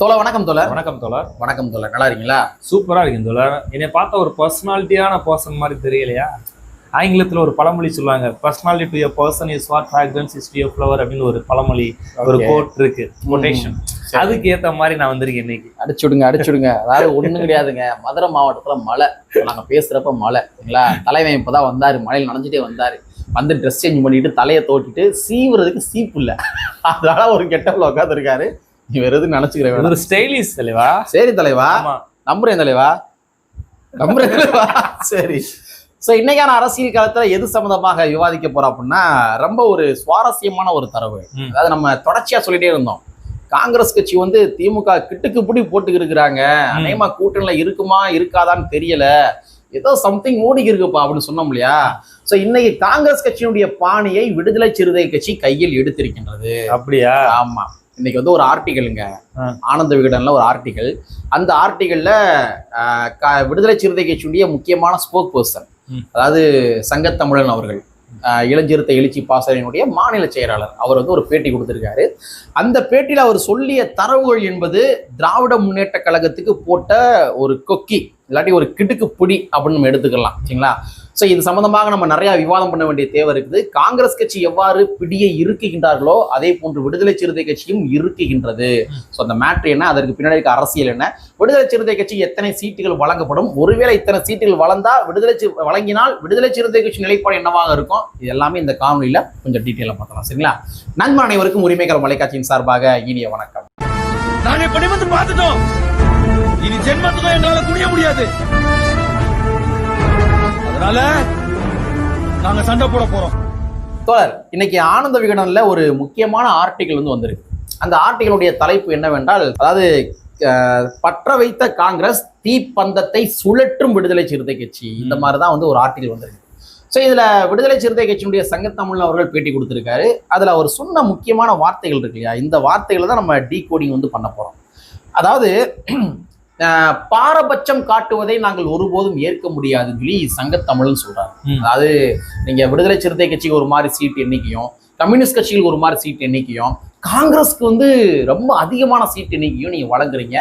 தோழ வணக்கம் தோழர் வணக்கம் தோழர் வணக்கம் தோழர் நல்லா இருக்கீங்களா? சூப்பரா இருக்கு தோழர் என்னை பார்த்த ஒரு பர்சனாலிட்டியான பர்சன் மாதிரி தெரியலையா? ஆங்கிலத்துல ஒரு பழமொழி சொல்லுவாங்க personality to a person is what fragrance is to flower அப்படின்னு ஒரு பழமொழி ஒரு. கோட் இருக்கு கொட்டேஷன். அதுக்கு ஏத்த மாதிரி நான் வந்திருக்கேன் இன்னைக்கு. அடிச்சுடுங்க அடிச்சுடுங்க. அதாவது ஒண்ணும் கிடையாதுங்க. மதுரை மாவட்டத்துல மழை. நாங்க பேசுறப்ப மழை சரிங்களா? தலைவன் இப்பதான் வந்தாரு மழையில் நனைஞ்சிட்டே வந்தாரு. வந்து ட்ரெஸ் சேஞ்ச் பண்ணிட்டு தலையை தோட்டிட்டு சீவுறதுக்கு சீப்பு இல்ல. அதனால ஒரு கெட்டப்ல உட்காந்துருக்காரு நீ வேற எதுவும் நினைச்சுக்கிற இது வேணாம். ஒரு ஸ்டைலிஷ் தலைவா? சரி தலைவா. நம்புறேன் தலைவா. நம்புறேன் தலைவா. சரி. ஸோ இன்னைக்கான அரசியல் காலத்துல எது சம்மந்தமாக விவாதிக்க போறோம் அப்படின்னா ரொம்ப ஒரு சுவாரஸ்யமான ஒரு தரவு. அதாவது நம்ம தொடர்ச்சியா சொல்லிட்டே இருந்தோம். காங்கிரஸ் கட்சி வந்து திமுக கிட்டுக்கு பிடி போட்டுக்கு இருக்கிறாங்க. அநேகமா கூட்டணியில இருக்குமா இருக்காதான்னு தெரியல. ஏதோ சம்திங் ஓடிக்கு இருக்குப்பா அப்படின்னு சொன்னோம் இல்லையா? ஸோ இன்னைக்கு காங்கிரஸ் கட்சியினுடைய பாணியை விடுதலை சிறுத்தை கட்சி கையில் எடுத்திருக்கின்றது. அப்படியா? ஆமா. இன்னைக்கு வந்து ஒரு ஆர்டிகலுங்க. ஆனந்த விகடன்ல ஒரு ஆர்டிகல். அந்த ஆர்டிகல்ல விடுதலை சிறுத்தை கட்சியுடைய முக்கியமான ஸ்போக் பர்சன். அதாவது சங்கத்தமிழன் அவர்கள் இளஞ்சிறுத்தை எழுச்சி பாசறையினுடைய மாநில செயலாளர். அவர் வந்து ஒரு பேட்டி கொடுத்திருக்காரு. அந்த பேட்டியில அவர் சொல்லிய தரவுகள் என்பது திராவிட முன்னேற்ற கழகத்துக்கு போட்ட ஒரு கொக்கி இல்லாட்டி ஒரு கிடுக்கு பிடி அப்படின்னு நம்ம எடுத்துக்கலாம். சரிங்களா? ஸோ இது சம்பந்தமாக நம்ம நிறையா விவாதம் பண்ண வேண்டிய தேவை இருக்குது. காங்கிரஸ் கட்சி எவ்வாறு பிடியை இறுக்குகின்றார்களோ அதே போன்று விடுதலை சிறுத்தை கட்சியும் இருக்குகின்றது ஸோ அந்த மேட்ரு என்ன? அதற்கு பின்னாடி இருக்க அரசியல் என்ன? விடுதலை சிறுத்தை கட்சி எத்தனை சீட்டுகள் வழங்கப்படும்? ஒருவேளை இத்தனை சீட்டுகள் வளர்ந்தா விடுதலை வழங்கினால் விடுதலை சிறுத்தை கட்சி நிலைப்பாடு என்னவாக இருக்கும்? இது எல்லாமே இந்த காணொலியில் கொஞ்சம் டீட்டெயிலாக பார்க்கலாம். சரிங்களா? நண்பன் அனைவருக்கும் உரிமைகள் மலைக்காட்சியின் சார்பாக இனிய வணக்கம். நாங்கள் இப்படி வந்து பார்த்துட்டோம். இனி ஜென்மத்துக்கும் எங்களால் முடியாது. அதனால நாங்க சண்டை போட போறோம். தோழர் இன்னைக்கு ஆனந்த விகடன்ல ஒரு முக்கியமான ஆர்டிகல் வந்து வந்திருக்கு. அந்த ஆர்டிகளுடைய தலைப்பு என்னவென்றால் அதாவது பற்ற வைத்த காங்கிரஸ் தீப்பந்தத்தை சுழற்றும் விடுதலை சிறுத்தை கட்சி. இந்த மாதிரி தான் வந்து ஒரு ஆர்டிகல் வந்திருக்கு. ஸோ இதுல விடுதலை சிறுத்தை கட்சியினுடைய சங்கத்தமிழ் அவர்கள் பேட்டி கொடுத்திருக்காரு. அதுல அவர் சொன்ன முக்கியமான வார்த்தைகள் இருக்கு இல்லையா? இந்த வார்த்தைகளை தான் நம்ம டீ கோடிங் வந்து பண்ண போறோம். அதாவது பாரபட்சம் காட்டுவதை நாங்கள் ஒருபோதும் ஏற்க முடியாதுன்னு சொல்லி சங்கத்தமிழ்னு சொல்றாரு. அதாவது நீங்க விடுதலை சிறுத்தை கட்சிக்கு ஒரு மாதிரி சீட் எண்ணிக்கையும் கம்யூனிஸ்ட் கட்சிகளுக்கு ஒரு மாதிரி சீட் எண்ணிக்கையும் காங்கிரஸ்க்கு வந்து ரொம்ப அதிகமான சீட் எண்ணிக்கையும் நீங்க வழங்குறீங்க.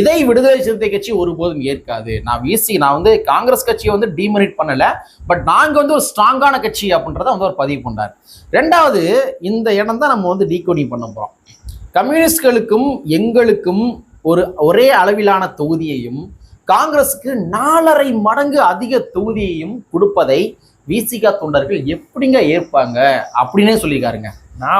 இதை விடுதலை சிறுத்தை கட்சி ஒருபோதும் ஏற்காது. நான் வீசி நான் வந்து காங்கிரஸ் கட்சியை வந்து டீமனிட் பண்ணல பட் நாங்க வந்து ஒரு ஸ்ட்ராங்கான கட்சி அப்படின்றத வந்து ஒரு பதிவு பண்றாரு. ரெண்டாவது இந்த இடம் தான் நம்ம வந்து டீகோடிங் பண்ண போறோம். கம்யூனிஸ்ட்களுக்கும் எங்களுக்கும் ஒரு ஒரே அளவிலான தொகுதியையும் காங்கிரஸுக்கு நாலரை மடங்கு அதிக தொகுதியையும் கொடுப்பதை விசிகா தொண்டர்கள் எப்படிங்க ஏற்பாங்க அப்படின்னே சொல்லியிருக்காருங்க.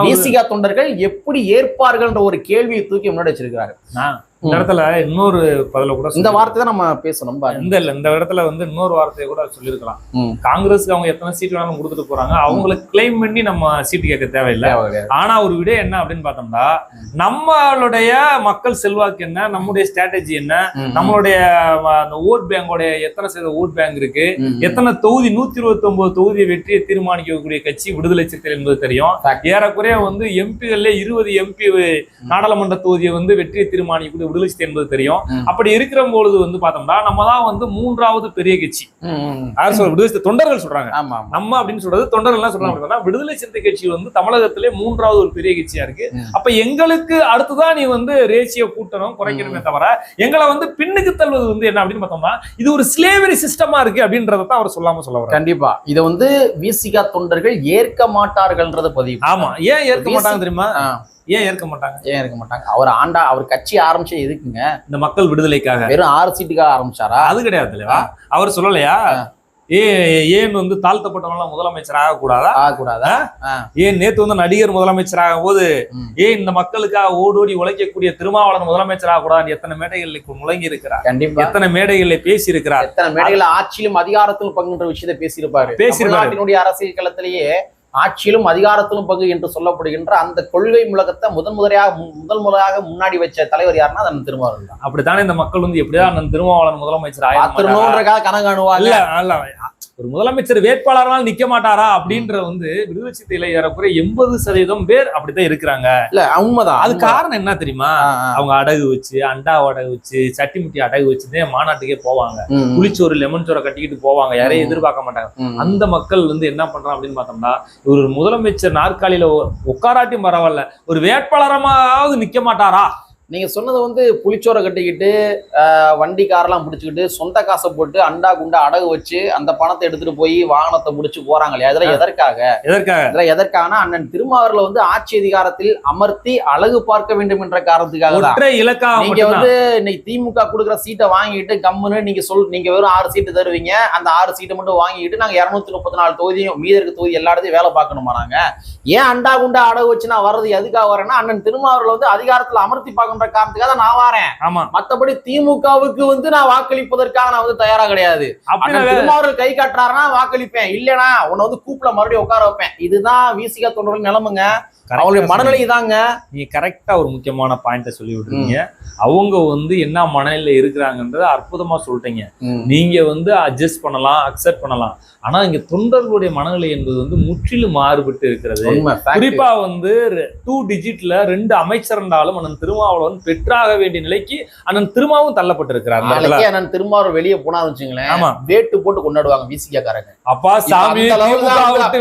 விசிகா தொண்டர்கள் எப்படி ஏற்பார்கள்ன்ற ஒரு கேள்வியை தூக்கி முன்னாடி வச்சிருக்காரு நான் இந்த இடத்துல இன்னொரு பதில கூட இந்த. வார்த்தை தான் நம்ம பேசணும் இந்த இல்ல இந்த இடத்துல வந்து இன்னொரு வார்த்தையை கூட சொல்லியிருக்கலாம். காங்கிரஸ்க்கு அவங்க எத்தனை சீட் வேணாலும் கொடுத்துட்டு போறாங்க அவங்களுக்கு கிளைம் பண்ணி நம்ம சீட்டு கேட்க தேவையில்லை ஆனா ஒரு விட என்ன அப்படின்னு பார்த்தோம்னா நம்மளுடைய மக்கள் செல்வாக்கு என்ன நம்முடைய ஸ்ட்ராட்டஜி என்ன. நம்மளுடைய அந்த ஓட் பேங்கோட எத்தனை சதவீத ஓட் பேங்க் இருக்கு. எத்தனை தொகுதி நூத்தி இருபத்தி ஒன்பது தொகுதி வெற்றியை தீர்மானிக்கக்கூடிய கட்சி விடுதலை சிறுத்தைகள் என்பது தெரியும். ஏறக்குறைய வந்து எம்பிகள்ல இருபது எம்பி நாடாளுமன்ற தொகுதியை வந்து வெற்றியை தீர்மானிக்கக்கூடிய சிறுத்தை என்பது தெரியும். அப்படி இருக்கிற பொழுது வந்து பார்த்தோம்னா நம்ம தான் வந்து மூன்றாவது பெரிய கட்சி. யார் சொல்ற விடுதலை சிறுத்தை தொண்டர்கள் சொல்றாங்க. நம்ம அப்படின்னு சொல்றது தொண்டர்கள் என்ன சொல்றாங்க. விடுதலை சிறுத்தை கட்சி வந்து தமிழகத்திலே மூன்றாவது ஒரு பெரிய கட்சியா இருக்கு. அப்ப எங்களுக்கு அடுத்துதான் நீ வந்து ரேஷியோ கூட்டணும் குறைக்கணுமே தவிர எங்களை வந்து பின்னுக்கு தள்ளுவது வந்து என்ன அப்படின்னு பார்த்தோம்னா இது ஒரு ஸ்லேவரி சிஸ்டமா இருக்கு அப்படின்றத தான் அவர் சொல்லாம சொல்ல கண்டிப்பா. இதை வந்து விசிகா தொண்டர்கள் ஏற்க மாட்டார்கள்ன்றத பதிவு. ஆமா. ஏன் ஏற்க மாட்டாங்க தெரியுமா? ஏன் ஏற்க மாட்டாங்க? ஏன் இருக்க மாட்டாங்க? அவர் ஆண்டா அவர் கட்சி ஆரம்பிச்சது எதுக்குங்க? இந்த மக்கள் விடுதலைக்காக. வெறும் ஆறு சீட்டுக்காக ஆரம்பிச்சாரா? அது கிடையாது இல்லையா? அவர் சொல்லலையா? ஏ ஏன் வந்து தாழ்த்தப்பட்டவங்க முதலமைச்சர் ஆகக்கூடாதா? ஆகக்கூடாதா? ஏன் நேத்து வந்து நடிகர் முதலமைச்சர் ஆகும் போது. ஏன் இந்த மக்களுக்காக ஓடோடி உழைக்கக்கூடிய திருமாவளவன் முதலமைச்சர் ஆகக்கூடாது எத்தனை மேடைகளில் முழங்கி இருக்கிறார் கண்டிப்பா. எத்தனை மேடைகளில் பேசி இருக்கிறார் எத்தனை மேடையில ஆட்சியிலும் அதிகாரத்திலும் பங்குன்ற விஷயத்தை பேசியிருப்பாரு. பேசியிருப்பாரு. அரசியல் களத்திலேயே ஆட்சியிலும் அதிகாரத்திலும் பங்கு என்று சொல்லப்படுகின்ற அந்த கொள்கை முழக்கத்தை முதன் முதலையாக மு- முதல் முறையாக முன்னாடி வச்ச தலைவர் யாருன்னா அதன் திருமாவளவன் தான். அப்படித்தானே இந்த மக்கள் வந்து எப்படிதான் அண்ணன் திருமாவளவன் முதலமைச்சர் ஆயிரம் பாத்திரணுன்றக்காக கணக்கு அல்ல ஒரு முதலமைச்சர் வேட்பாளரால் நிக்க மாட்டாரா அப்படின்ற வந்து விடுதலை சித்தையில ஏறக்குறைய எண்பது சதவீதம் பேர் அப்படித்தான் இருக்கிறாங்க இல்ல உண்மைதான் அது. காரணம் என்ன தெரியுமா. அவங்க அடகு வச்சு அண்டா அடகு வச்சு சட்டி முட்டி அடகு வச்சுதான் மாநாட்டுக்கே போவாங்க புளிச்சோறு லெமன் சோறை கட்டிக்கிட்டு போவாங்க யாரையும். எதிர்பார்க்க மாட்டாங்க. அந்த மக்கள் வந்து என்ன பண்றான் அப்படின்னு பார்த்தோம்னா ஒரு முதலமைச்சர் நாற்காலியில உட்காராட்டியும் பரவாயில்ல ஒரு வேட்பாளரமாவது நிக்க மாட்டாரா நீங்க சொன்னது வந்து புளிச்சோரை கட்டிக்கிட்டு வண்டி காரெல்லாம் முடிச்சுக்கிட்டு சொந்த காசை போட்டு அண்டா குண்டா அடகு வச்சு அந்த பணத்தை எடுத்துட்டு போய் வாகனத்தை முடிச்சு போறாங்க இல்லையா இதெல்லாம் எதற்காக? எதற்காக? இதெல்லாம் எதற்கான அண்ணன் திருமாவர்களை வந்து ஆட்சி அதிகாரத்தில் அமர்த்தி அழகு பார்க்க வேண்டும் என்ற காரணத்துக்காக தான். ஒற்றை இலக்காக நீங்க மட்டும்தான். வந்து இன்னைக்கு திமுக கொடுக்குற சீட்டை வாங்கிட்டு கம்முன்னு நீங்க சொல் நீங்க வெறும் ஆறு சீட்டு தருவீங்க. அந்த ஆறு சீட்டை மட்டும் வாங்கிட்டு நாங்க இருநூத்தி முப்பத்தி நாலு தொகுதியும் மீதி இருக்க தொகுதி எல்லா இடத்தையும் வேலை பார்க்கணுமா நாங்க? ஏன் அண்டா குண்டா அடகு வச்சு நான் வர்றது எதுக்காக வரேன்னா அண்ணன் திருமாவர்களை வந்து அதிகாரத்துல அமர்த்தி பார்க்கின்ற காரணத்துக்காக நான் வரேன். ஆமா. மத்தபடி திமுகவுக்கு வந்து நான் வாக்களிப்பதற்காக நான் வந்து தயாரா கிடையாது. திருமாவர்கள் கை காட்டுறாருன்னா வாக்களிப்பேன். இல்லனா உன்னை வந்து கூப்பிட மறுபடியும் உட்கார வைப்பேன். இதுதான் விசிகா தொண்டர்கள் நிலைமைங்க. அவங்களுடைய மனநிலை தாங்க நீங்க கரெக்டா ஒரு முக்கியமான பாயிண்ட சொல்லி விட்டுருக்கீங்க அவங்க வந்து என்ன மனநிலையில இருக்கிறாங்கன்றத அற்புதமா சொல்லிட்டீங்க. நீங்க வந்து அட்ஜஸ்ட் பண்ணலாம் அக்செப்ட் பண்ணலாம். ஆனா இங்க தொண்டர்களுடைய மனநிலை என்பது வந்து முற்றிலும் மாறுபட்டு இருக்கிறது. குறிப்பா வந்து டூ டிஜிட்ல ரெண்டு அமைச்சர் இருந்தாலும் அண்ணன் திருமாவளவன் பெற்றாக வேண்டிய நிலைக்கு அண்ணன் திருமாவும் தள்ளப்பட்டிருக்கிறார். அண்ணன் திருமாவளவன் வெளியே போனான்னு வச்சுங்களேன் ஆமா. வேட்டு போட்டு கொண்டாடுவாங்க விசிகா காரங்க. அப்பா சாமி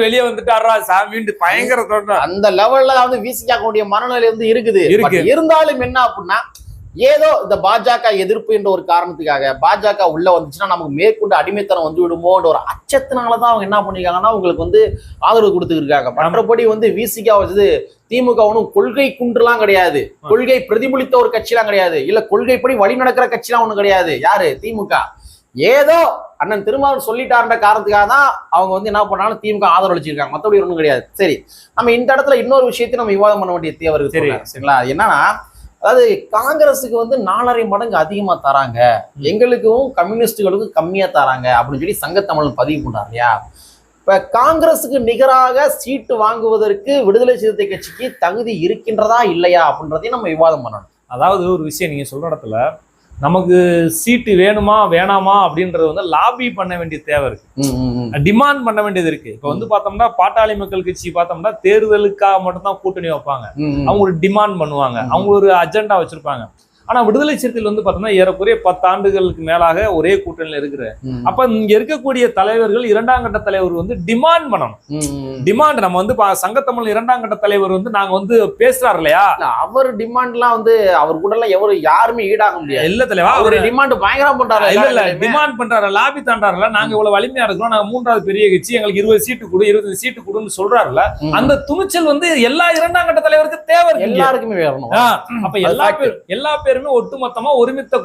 வெளியே வந்துட்டாரா? சாமின்ட்டு பயங்கர அந்த லெவல்ல வந்து விசிகா கூடிய மனநிலை வந்து இருக்குது. இருந்தாலும் என்ன அப்படின்னா ஏதோ இந்த பாஜக எதிர்ப்பு என்ற ஒரு காரணத்துக்காக பாஜக உள்ள வந்துச்சுன்னா நமக்கு மேற்கொண்டு அடிமைத்தனம் வந்து விடுமோன்ற ஒரு அச்சத்தினாலதான் அவங்க என்ன பண்ணிருக்காங்கன்னா உங்களுக்கு வந்து ஆதரவு கொடுத்துருக்காங்க மற்றபடி வந்து விசிகா வந்து திமுக ஒன்றும் கொள்கை குன்றுலாம் கிடையாது. கொள்கை பிரதிபலித்த ஒரு கட்சிலாம் கிடையாது. இல்ல கொள்கைப்படி வழி நடக்கிற கட்சிலாம் ஒண்ணும் கிடையாது. யாரு? திமுக. ஏதோ அண்ணன் திருமாவளவன் சொல்லிட்டாருன்ற காரணத்துக்காக தான் அவங்க வந்து என்ன பண்ணாலும் திமுக ஆதரவு அளிச்சிருக்காங்க. மற்றபடி ஒன்றும் கிடையாது. சரி. நம்ம இந்த இடத்துல இன்னொரு விஷயத்தை நம்ம விவாதம் பண்ண வேண்டிய தேவை இருக்கு. சரிங்களா? என்னன்னா அதாவது காங்கிரஸுக்கு வந்து நாலரை மடங்கு அதிகமா தராங்க. எங்களுக்கும் கம்யூனிஸ்டுகளுக்கும் கம்மியா தராங்க அப்படின்னு சொல்லி சங்கத்தமிழன் பதிவு பண்ணார் இல்லையா? இப்ப காங்கிரஸுக்கு நிகராக சீட்டு வாங்குவதற்கு விடுதலை சிறுத்தை கட்சிக்கு தகுதி இருக்கின்றதா இல்லையா அப்படின்றதையும் நம்ம விவாதம் பண்ணணும். அதாவது ஒரு விஷயம் நீங்க சொல்ற இடத்துல நமக்கு சீட்டு வேணுமா வேணாமா அப்படின்றது வந்து லாபி பண்ண வேண்டிய தேவை இருக்கு. டிமாண்ட் பண்ண வேண்டியது இருக்கு இப்ப வந்து பார்த்தோம்னா பாட்டாளி மக்கள் கட்சி பார்த்தோம்னா தேர்தலுக்காக மட்டும்தான் கூட்டணி வைப்பாங்க. அவங்க ஒரு டிமாண்ட் பண்ணுவாங்க. அவங்க ஒரு அஜெண்டா வச்சிருப்பாங்க ஆனா விடுதலை சிறுத்தைகள் வந்து பார்த்தோம்னா ஏறக்குறைய பத்து ஆண்டுகளுக்கு மேலாக ஒரே கூட்டணியில இருக்கிற அப்ப இங்க இருக்கக்கூடிய தலைவர்கள் இரண்டாம் கட்ட தலைவர் வந்து டிமாண்ட் பண்ணணும். டிமாண்ட் நம்ம வந்து சங்கத்தமிழ் இரண்டாம் கட்ட தலைவர் வந்து நாங்க வந்து பேசுறாரு இல்லையா? இல்ல, அவர் டிமாண்ட்லாம் வந்து அவர் கூட எல்லாம் எவரு யாருமே ஈடாக முடியாது. இல்ல தலைவா அவரு டிமாண்ட் பயங்கரம் பண்றாரு. இல்ல இல்ல டிமாண்ட் பண்றாரு லாபி தாண்டாருல. நாங்க இவ்வளவு வலிமையா இருக்கிறோம் நாங்க மூன்றாவது பெரிய கட்சி எங்களுக்கு இருபது சீட்டு கொடு இருபது சீட்டு கொடுன்னு சொல்றாருல. அந்த துணிச்சல் வந்து எல்லா இரண்டாம் கட்ட தலைவருக்கு தேவை. எல்லாருக்குமே வேணும். அப்ப எல்லா. பேரும் எல்லா பேருமே ஒட்டுமொத்தமா ஒருமித்த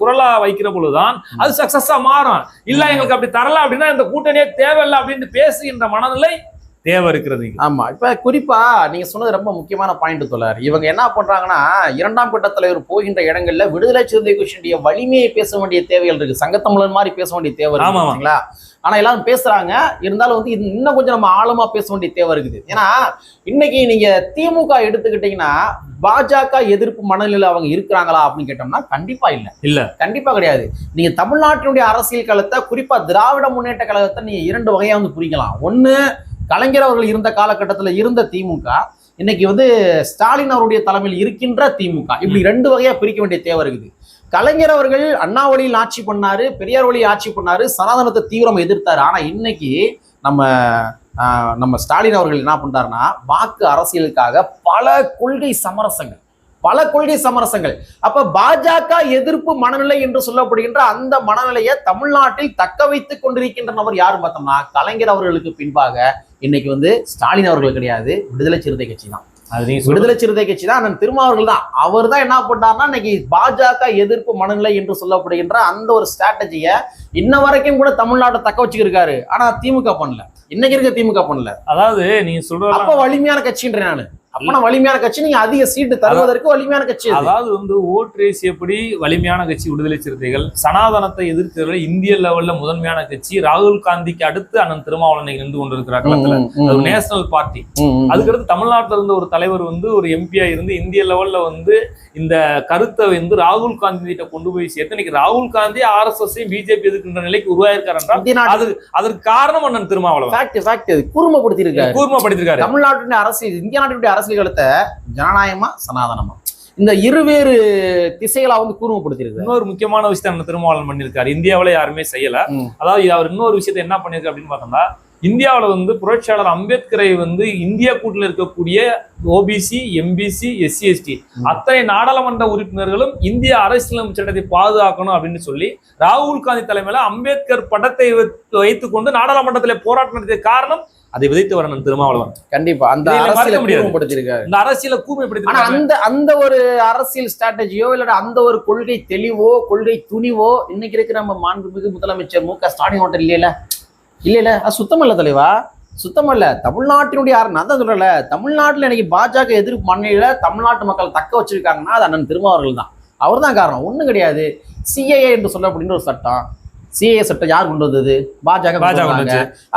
குரலா வைக்கிற பொழுதுதான் அது சக்சஸா மாறும். இல்ல எங்களுக்கு அப்படி தரல அப்படின்னா இந்த கூட்டணியே தேவையில்லை அப்படின்னு பேசுகின்ற மனநிலை தேவை இருக்கிறது. ஆமா இப்ப குறிப்பா நீங்க சொன்னது ரொம்ப முக்கியமான பாயிண்ட் தோழர். இவங்க என்ன பண்றாங்கன்னா இரண்டாம் கட்ட தலைவர் போகின்ற இடங்கள்ல விடுதலை சிறுத்தை கட்சியுடைய வலிமையை பேச வேண்டிய தேவைகள் இருக்கு. சங்கத்தமிழன் மாதிரி பேச வேண்டிய தேவை இருக்கு ஆமா, ஆமா. சரிங்களா ஆனா எல்லாரும் பேசுறாங்க. இருந்தாலும் வந்து இன்னும் கொஞ்சம் நம்ம ஆழமா பேச வேண்டிய தேவை இருக்குது. ஏன்னா இன்னைக்கு நீங்க திமுக எடுத்துக்கிட்டீங்கன்னா பாஜக எதிர்ப்பு மனநிலை அவங்க இருக்கிறாங்களா அப்படின்னு கேட்டோம்னா கண்டிப்பா இல்ல. இல்ல. கண்டிப்பா கிடையாது. நீங்க தமிழ்நாட்டினுடைய அரசியல் களத்தை குறிப்பா திராவிட முன்னேற்ற கழகத்தை நீங்க இரண்டு வகையா வந்து பிரிக்கலாம். ஒண்ணு கலைஞர் அவர்கள் இருந்த காலகட்டத்தில் இருந்த திமுக இன்னைக்கு வந்து ஸ்டாலின் அவருடைய தலைமையில் இருக்கின்ற திமுக. இப்படி ரெண்டு வகையா பிரிக்க வேண்டிய தேவை இருக்குது. கலைஞர் அவர்கள் அண்ணா வழியில் ஆட்சி பண்ணாரு பெரியார் வழி ஆட்சி பண்ணாரு சனாதனத்தை தீவிரம் எதிர்த்தாரு. ஆனா இன்னைக்கு நம்ம நம்ம ஸ்டாலின் அவர்கள் என்ன பண்றாருன்னா வாக்கு அரசியலுக்காக பல கொள்கை சமரசங்கள் பல கொள்கை சமரசங்கள். அப்ப பாஜக எதிர்ப்பு மனநிலை என்று சொல்லப்படுகின்ற அந்த மனநிலையை தமிழ்நாட்டில் தக்க வைத்துக் கொண்டிருக்கின்ற நபர் யாரும் பார்த்தோம்னா கலைஞர் அவர்களுக்கு பின்பாக இன்னைக்கு வந்து ஸ்டாலின் அவர்கள் கிடையாது விடுதலை சிறுத்தை கட்சி தான். விடுதலை சிறுத்தை கட்சி தான் அண்ணன் திருமாவர்கள் தான். அவர் தான் என்ன பண்ணார்னா இன்னைக்கு பாஜக எதிர்ப்பு மனநிலை என்று சொல்லப்படுகின்ற அந்த ஒரு ஸ்ட்ராட்டஜியை இன்ன வரைக்கும் கூட தமிழ்நாட்டை தக்க வச்சுக்கிருக்காரு. ஆனா திமுக பண்ணல. இன்னைக்கு இருக்க திமுக பண்ணல. அதாவது நீங்க சொல்ற அப்ப வலிமையான கட்சின்றேன் நானு. அப்ப நான் வலிமையான கட்சி நீங்க அதிக சீட்டு தருவதற்கு வலிமையான கட்சி அது. அதாவது வந்து ஓட் ரேஸ் எப்படி வலிமையான கட்சி விடுதலை சிறுத்தைகள் சனாதனத்தை எதிர்க்கிறதுல இந்திய லெவல்ல முதன்மையான கட்சி ராகுல் காந்திக்கு அடுத்து அண்ணன் திருமாவளவன் நின்று கொண்டிருக்கிறார் களத்துல. National party. அதுக்கடுத்து தமிழ்நாட்டில் இருந்த ஒரு தலைவர் வந்து ஒரு எம்பியா இருந்து இந்திய லெவல்ல வந்து இந்த கருத்தை வந்து ராகுல் காந்தி கிட்ட கொண்டு போய் சேர்த்து இன்னைக்கு ராகுல் காந்தி ஆர்எஸ்எஸ் பிஜேபி எதிர்க்கின்ற நிலைக்கு உருவாயிருக்கார் என்றால் அது அதற்கு காரணம் அண்ணன் திருமாவளவன் fact அது கூர்மைப்படுத்தி இருக்காரு தமிழ்நாட்டுடைய அரசியல் இந்திய நாட்டுடைய அரசியல் களத்தை ஜனநாயகமா சனாதனமா இந்த இருவேறு திசைகளா வந்து கூர்மைப்படுத்தி இருக்காரு இன்னொரு முக்கியமான விஷயத்தை அண்ணன் திருமாவளவன் பண்ணியிருக்காரு இந்தியாவுல யாருமே செய்யல. அதாவது அவர் இன்னொரு விஷயத்தை என்ன பண்ணிருக்கு அப்படின்னு பார்த்தோம்னா இந்தியாவுல வந்து புரட்சியாளர் அம்பேத்கரை வந்து இந்தியா கூட்டில் இருக்கக்கூடிய ஓபிசி எம்பிசி எஸ்சி எஸ்டி. அத்தனை நாடாளுமன்ற உறுப்பினர்களும் இந்திய அரசியலமைப்பு சட்டத்தை பாதுகாக்கணும் அப்படின்னு சொல்லி ராகுல் காந்தி தலைமையில அம்பேத்கர் படத்தை வைத்துக் கொண்டு நாடாளுமன்றத்திலே போராட்டம் நடத்திய காரணம் அதை விதைத்து வரணும் திருமாவளவன் கண்டிப்பா. அந்த அரசியலை முடியாது. கூர்மைப்படுத்தியிருக்காரு இந்த அரசியலை ஆனா கூர்மைப்படுத்தி அந்த அந்த ஒரு அரசியல் ஸ்ட்ராட்டஜியோ இல்ல அந்த ஒரு கொள்கை தெளிவோ கொள்கை துணிவோ இன்னைக்கு இருக்கிற நம்ம மாண்புமிகு முதலமைச்சர் மு க. ஸ்டாலின் ஹோட்டல் இல்லையில? இல்லையில. அது சுத்தம் இல்ல தலைவா. சுத்தம் இல்ல தமிழ்நாட்டினுடைய நான் தான் சொல்றேன்ல தமிழ்நாட்டுல இன்னைக்கு பாஜக எதிர்ப்பு மண்ணில தமிழ்நாட்டு மக்கள் தக்க வச்சிருக்காங்கன்னா அது அண்ணன் திருமாவர்கள் தான் அவர் தான் காரணம். ஒண்ணும் கிடையாது. சிஏஏ என்று சொல்லப்படுகின்ற ஒரு சட்டம். சிஏஏ சட்டம் யார் கொண்டு வந்தது? பாஜக.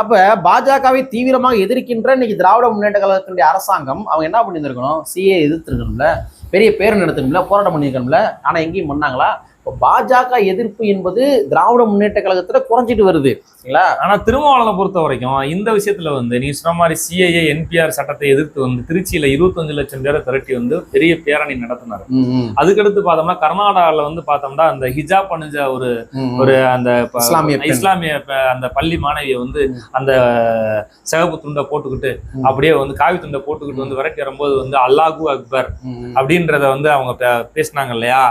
அப்ப பாஜகவை தீவிரமாக எதிர்க்கின்ற இன்னைக்கு திராவிட முன்னேற்ற கழகத்தினுடைய அரசாங்கம் அவங்க என்ன பண்ணியிருந்திருக்கணும்? சிஏ எதிர்த்திருக்கணும்ல. பெரிய பேர் நடத்தணும்ல போராட்டம் பண்ணியிருக்கணும்ல. ஆனா எங்கேயும் பண்ணாங்களா? இப்போ பாஜக எதிர்ப்பு என்பது திராவிட முன்னேற்ற கழகத்துல குறைஞ்சிட்டு வருது சரிங்களா ஆனா திருமாவளவனை பொறுத்த வரைக்கும் இந்த விஷயத்துல வந்து நீ சொன்ன மாதிரி சிஐஏ என்பிஆர் சட்டத்தை எதிர்த்து வந்து திருச்சியில இருபத்தஞ்சு லட்சம் பேரை திரட்டி வந்து பெரிய பேரணி நடத்தினாரு அதுக்கடுத்து பார்த்தோம்னா கர்நாடகாவில் வந்து பார்த்தோம்னா அந்த ஹிஜாப் அணிஞ்ச ஒரு ஒரு அந்த இஸ்லாமிய. இஸ்லாமிய அந்த பள்ளி மாணவியை வந்து அந்த சிவப்பு துண்டை போட்டுக்கிட்டு. அப்படியே வந்து காவி துண்டை போட்டுக்கிட்டு வந்து விரட்டி வரும்போது வந்து அல்லாஹூ அக்பர். அப்படின்றத வந்து அவங்க பேசினாங்க இல்லையா.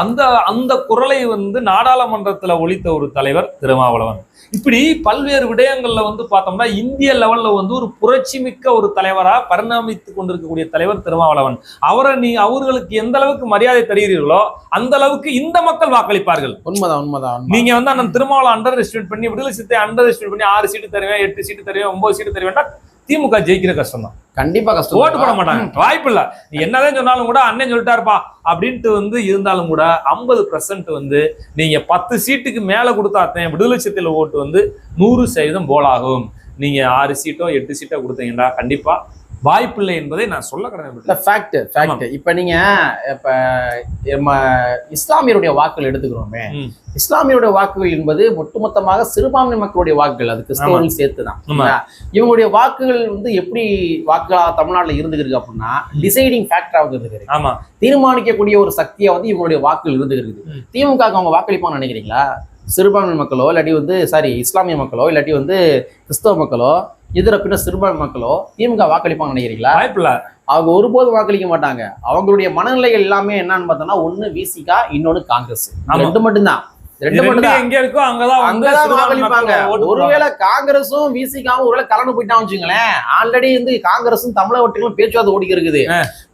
அந்த அந்த குரலை வந்து நாடாளுமன்றத்துல ஒலித்த ஒரு தலைவர் திருமாவளவன். இப்படி பல்வேறு விடயங்கள்ல வந்து பார்த்தோம்னா இந்திய லெவல்ல வந்து ஒரு புரட்சி மிக்க ஒரு தலைவரா பரிணாமித்து கொண்டிருக்கக்கூடிய தலைவர் திருமாவளவன். அவரை நீ அவர்களுக்கு எந்த அளவுக்கு மரியாதை தருகிறீர்களோ அந்த அளவுக்கு இந்த மக்கள் வாக்களிப்பார்கள். உண்மைதான் உண்மைதான் உண்மை. நீங்க வந்து அந்த திருமாவளவன் அண்டர் எஸ்டிமேட் பண்ணி விடுதலை சித்தை அண்டர் எஸ்டிமேட் பண்ணி ஆறு சீட்டு தருவேன் எட்டு சீட்டு தருவேன் ஒன்பது சீட்டு தருவேன்டா திமுக ஜெயிக்கிற கஷ்டம் தான் கண்டிப்பா கஷ்டம். ஓட்டு போட மாட்டாங்க. வாய்ப்பு இல்ல நீ என்னதான் சொன்னாலும் கூட அண்ணன் சொல்லிட்டாருப்பா அப்படின்ட்டு வந்து இருந்தாலும் கூட ஐம்பது வந்து நீங்க பத்து சீட்டுக்கு மேல கொடுத்தாத்தேன் விடுதலை சிறுத்தையில ஓட்டு வந்து நூறு சதவீதம் போலாகும். நீங்க ஆறு சீட்டோ எட்டு சீட்டோ கொடுத்தீங்கன்னா கண்டிப்பா வாய்ப்பில்லை என்பதை நான் சொல்ல கடமைப்பட்டேன் ஃபேக்ட் ஃபேக்ட் இப்ப நீங்க இப்ப நம்ம இஸ்லாமியருடைய வாக்குகள் எடுத்துக்கிறோமே. இஸ்லாமியருடைய வாக்குகள் என்பது ஒட்டுமொத்தமாக சிறுபான்மை மக்களுடைய வாக்குகள். அது கிறிஸ்தவர்கள் சேர்த்து தான். இவங்களுடைய வாக்குகள் வந்து எப்படி வாக்குகளா தமிழ்நாட்டுல இருந்துருக்கு அப்படின்னா டிசைடிங் ஃபேக்டராக இருந்துருக்கு ஆமா தீர்மானிக்கக்கூடிய ஒரு சக்தியா வந்து இவங்களுடைய வாக்குகள் இருந்துருக்கு. திமுக அவங்க வாக்களிப்பான்னு நினைக்கிறீங்களா? சிறுபான்மை மக்களோ இல்லாட்டி வந்து சாரி இஸ்லாமிய மக்களோ இல்லாட்டி வந்து கிறிஸ்தவ மக்களோ இதர பின்ன சிறுபான்மை மக்களோ திமுக வாக்களிப்பான்னு நினைக்கிறீங்களா? வாய்ப்பில்ல. அவங்க ஒருபோதும் வாக்களிக்க மாட்டாங்க. அவங்களுடைய மனநிலைகள் எல்லாமே என்னன்னு பார்த்தோம்னா ஒண்ணு விசிகா இன்னொன்னு காங்கிரஸ். ரெண்டு மட்டும்தான். ரெண்டு மட்டும் எங்க இருக்கோ அங்கதான் வாக்களிப்பாங்க. ஒருவேளை காங்கிரஸும் விசிகாவும் ஒருவேளை கலந்து போயிட்டான் வச்சுங்களேன் ஆல்ரெடி வந்து காங்கிரஸும் தமிழக ஒட்டிகளும் பேச்சுவார்த்தை ஓடி இருக்குது.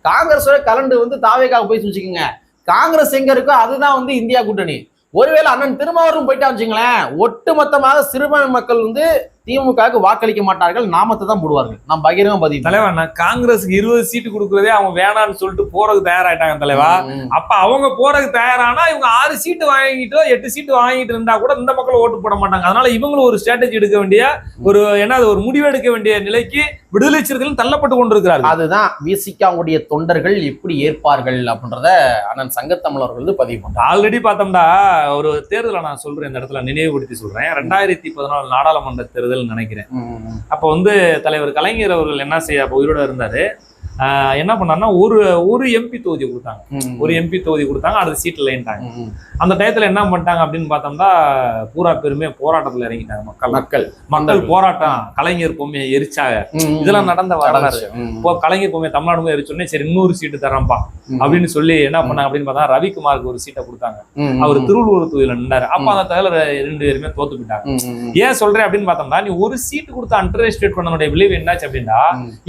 காங்கிரஸோட கலண்டு வந்து தாவேக்காக போய் வச்சுக்கோங்க காங்கிரஸ் எங்க இருக்கோ அதுதான் வந்து இந்தியா கூட்டணி. ஒருவேளை அண்ணன் திருமாவரும் போயிட்டா வச்சுங்களேன் ஒட்டுமொத்தமாக சிறுபான்மை மக்கள் வந்து திமுகவுக்கு வாக்களிக்க மாட்டார்கள் நாமத்தை தான் போடுவார்கள் நான் பகிரமா பதிவு தலைவா நான் காங்கிரஸுக்கு இருபது சீட்டு கொடுக்கறதே அவங்க வேணாம்னு சொல்லிட்டு போறதுக்கு தயாராயிட்டாங்க தலைவா. அப்ப அவங்க போறதுக்கு தயாரானா இவங்க ஆறு சீட்டு வாங்கிட்டோ எட்டு சீட்டு வாங்கிட்டு இருந்தா கூட இந்த மக்கள் ஓட்டு போட மாட்டாங்க. அதனால இவங்களும் ஒரு ஸ்ட்ராட்டஜி எடுக்க வேண்டிய ஒரு என்னது ஒரு முடிவு எடுக்க வேண்டிய நிலைக்கு விடுதலை சிறுத்தைகள் தள்ளப்பட்டு கொண்டிருக்கிறார்கள். அதுதான் விசிகாவுடைய தொண்டர்கள் எப்படி ஏற்பார்கள் அப்படின்றத அண்ணன் சங்கத்தமிழர்கள் வந்து பதிவு பண்றாங்க ஆல்ரெடி பார்த்தோம்னா ஒரு தேர்தலை நான் சொல்றேன் இந்த இடத்துல நினைவுபடுத்தி சொல்றேன். ரெண்டாயிரத்தி பதினாலு நாடாளுமன்ற தேர்தல் நினைக்கிறேன். அப்ப வந்து தலைவர் கலைஞர் அவர்கள் என்ன செய்ய அப்ப உயிரோட இருந்தாரு. என்ன பண்ணாருன்னா ஒரு ஒரு எம்பி தொகுதி கொடுத்தாங்க. ஒரு எம்பி தொகுதி கொடுத்தாங்க அடுத்த சீட் லைன்ட்டாங்க அந்த டயத்துல என்ன பண்ணிட்டாங்க அப்படின்னு பார்த்தோம்னா பூரா பேருமே போராட்டத்துல இறங்கிட்டாங்க மக்கள். மக்கள். மக்கள் போராட்டம் கலைஞர் பொம்மையை எரிச்சாங்க. இதெல்லாம் நடந்த வரலாறு. இப்போ கலைஞர் பொம்மையை தமிழ்நாடு எரிச்சோடனே சரி இன்னொரு சீட்டு தரேன்ப்பா அப்படின்னு சொல்லி என்ன பண்ணாங்க அப்படின்னு பார்த்தா ரவிக்குமாருக்கு ஒரு சீட்டை கொடுத்தாங்க. அவர் திருவள்ளூர் தொகுதியில நின்றாரு அப்ப அந்த தகவல ரெண்டு பேருமே தோத்து போயிட்டாங்க. ஏன் சொல்றேன் அப்படின்னு பார்த்தோம்னா நீ ஒரு சீட்டு கொடுத்து அண்டர் எஸ்டேட் பண்ணனுடைய விளைவு என்னாச்சு அப்படின்னா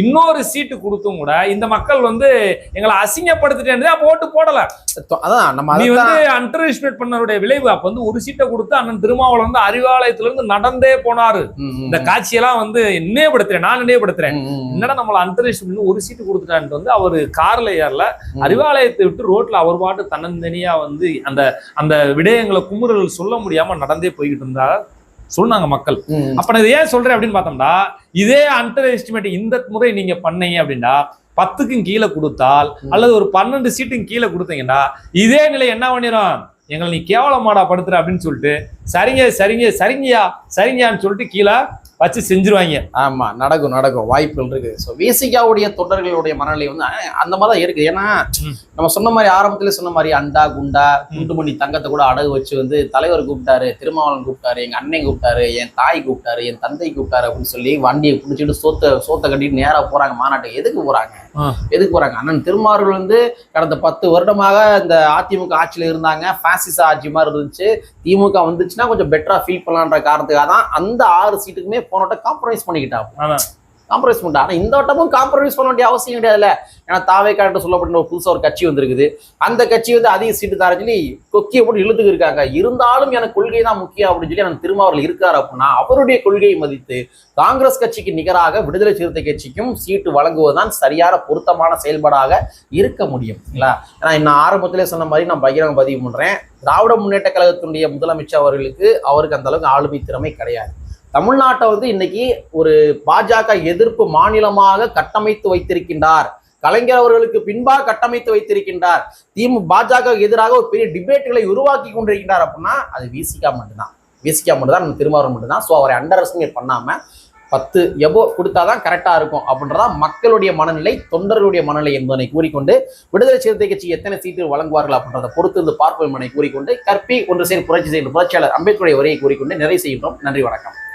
இன்னொரு சீட்டு கொடுத்தும் கூட இந்த மக்கள் வந்து எங்களை அசிங்கப்படுத்திட்டே அப்ப ஓட்டு போடல. அதான் நம்ம நீ வந்து அண்டர் எஸ்டிமேட் பண்ணருடைய விளைவு அப்ப வந்து ஒரு சீட்டை கொடுத்து அண்ணன் திருமாவளவன் வந்து அறிவாலயத்துல இருந்து நடந்தே போனாரு. இந்த காட்சியெல்லாம் வந்து நினைவுபடுத்துறேன் நான் நினைவுபடுத்துறேன். என்னடா நம்மள அண்டர் எஸ்டிமேட் ஒரு சீட்டு கொடுத்துட்டான்ட்டு வந்து அவர் கார்ல ஏறல. அறிவாலயத்தை விட்டு ரோட்ல அவர் பாட்டு தன்னந்தனியா வந்து அந்த அந்த விடயங்களை குமுறல் சொல்ல முடியாம நடந்தே போய்கிட்டு இருந்தா சொன்னாங்க மக்கள். அப்ப நான் ஏன் சொல்றேன் அப்படின்னு பார்த்தோம்னா இதே அண்டர் எஸ்டிமேட் இந்த முறை நீங்க பண்ணீங்க அப்படின்னா பத்துக்கும் கீழே கொடுத்தால். அல்லது ஒரு பன்னெண்டு சீட்டுக்கும் கீழே கொடுத்தீங்கன்னா இதே நிலை என்ன பண்ணிரும்? எங்களை நீ கேவலமாடா படுத்துற அப்படின்னு சொல்லிட்டு சரிங்க சரிங்க சரிங்கயா சரிங்கயான்னு சொல்லிட்டு கீழே வச்சு செஞ்சிருவாங்க. ஆமா நடக்கும் நடக்கும். வாய்ப்புகள் இருக்கு. ஸோ விசிகாவுடைய தொண்டர்களுடைய மனநிலை வந்து அந்த மாதிரி தான் இருக்குது ஏன்னா. நம்ம சொன்ன மாதிரி ஆரம்பத்துல சொன்ன மாதிரி அண்டா குண்டா குண்டுமணி தங்கத்தை கூட அடகு வச்சு வந்து தலைவர் கூப்பிட்டாரு திருமாவளவன் கூப்பிட்டாரு எங்க அண்ணன் கூப்பிட்டாரு என் தாய் கூப்பிட்டாரு என் தந்தை கூப்பிட்டாரு அப்படின்னு சொல்லி வண்டியை பிடிச்சிட்டு சோத்த சோத்த கட்டிட்டு நேரா போறாங்க மாநாட்டுக்கு. எதுக்கு போறாங்க. எதுக்கு போறாங்க? அண்ணன் திருமாவர்கள் வந்து கடந்த பத்து வருடமாக இந்த அதிமுக ஆட்சியில இருந்தாங்க. பாசிச ஆட்சி மாதிரி இருந்துச்சு. திமுக வந்துச்சுன்னா கொஞ்சம் பெட்டரா ஃபீல் பண்ணலான்ற காரணத்துக்காக தான் அந்த ஆறு சீட்டுக்குமே போன வட்டம் காம்ப்ரமைஸ் பண்ணிக்கிட்டாங்க. ஆமா. காம்ப்ரமைஸ் பண்ணிட்டா ஆனா இந்த வட்டமும் காம்ப்ரமைஸ் பண்ண வேண்டிய அவசியம் கிடையாதுல்ல. ஏன்னா தாவே காட்டு சொல்லப்பட்ட ஒரு புதுசாக ஒரு கட்சி வந்திருக்குது. அந்த கட்சி வந்து அதிக சீட்டு தர சொல்லி கொக்கியை போட்டு இழுத்துக்கு இருக்காங்க. இருந்தாலும் எனக்கு கொள்கை தான் முக்கியம் அப்படின்னு சொல்லி எனக்கு திருமாவர்கள் இருக்கார் அப்படின்னா அவருடைய கொள்கையை மதித்து காங்கிரஸ் கட்சிக்கு நிகராக விடுதலை சிறுத்தை கட்சிக்கும் சீட்டு வழங்குவதுதான் சரியான பொருத்தமான செயல்பாடாக இருக்க முடியும். இல்லைங்களா? ஏன்னா நான் ஆரம்பத்திலே சொன்ன மாதிரி நான் பகிரங்க பதிவு பண்ணுறேன் திராவிட முன்னேற்ற கழகத்தினுடைய முதலமைச்சர் அவர்களுக்கு அவருக்கு அந்த அளவுக்கு ஆளுமை திறமை கிடையாது. தமிழ்நாட்டை வந்து இன்னைக்கு ஒரு பாஜக எதிர்ப்பு மாநிலமாக கட்டமைத்து வைத்திருக்கின்றார். கலைஞர் அவர்களுக்கு பின்பாக கட்டமைத்து வைத்திருக்கின்றார். திமு பாஜக எதிராக ஒரு பெரிய டிபேட்டுகளை உருவாக்கி கொண்டிருக்கின்றார் அப்படின்னா அது விசிகா மட்டும்தான். விசிகா மட்டும்தான் நம்ம திருமாவளவன் மட்டும்தான். ஸோ அவரை அண்டர் எஸ்டிமேட் பண்ணாமல் பத்து எபோ கொடுத்தாதான் கரெக்டாக இருக்கும் அப்படின்றதா மக்களுடைய மனநிலை தொண்டர்களுடைய மனநிலை என்பதனை கூறிக்கொண்டு விடுதலை சிறுத்தை கட்சி எத்தனை சீட்டு வழங்குவார்கள் அப்படின்றத பொறுத்து இருந்து பார்ப்போம் என கூறிக்கொண்டு கற்பி ஒன்று சேர் புரட்சி செய்யும் புரட்சியாளர் அம்பேத்கருடைய உரையை கூறிக்கொண்டு நிறைவு செய்கின்றோம். நன்றி வணக்கம்.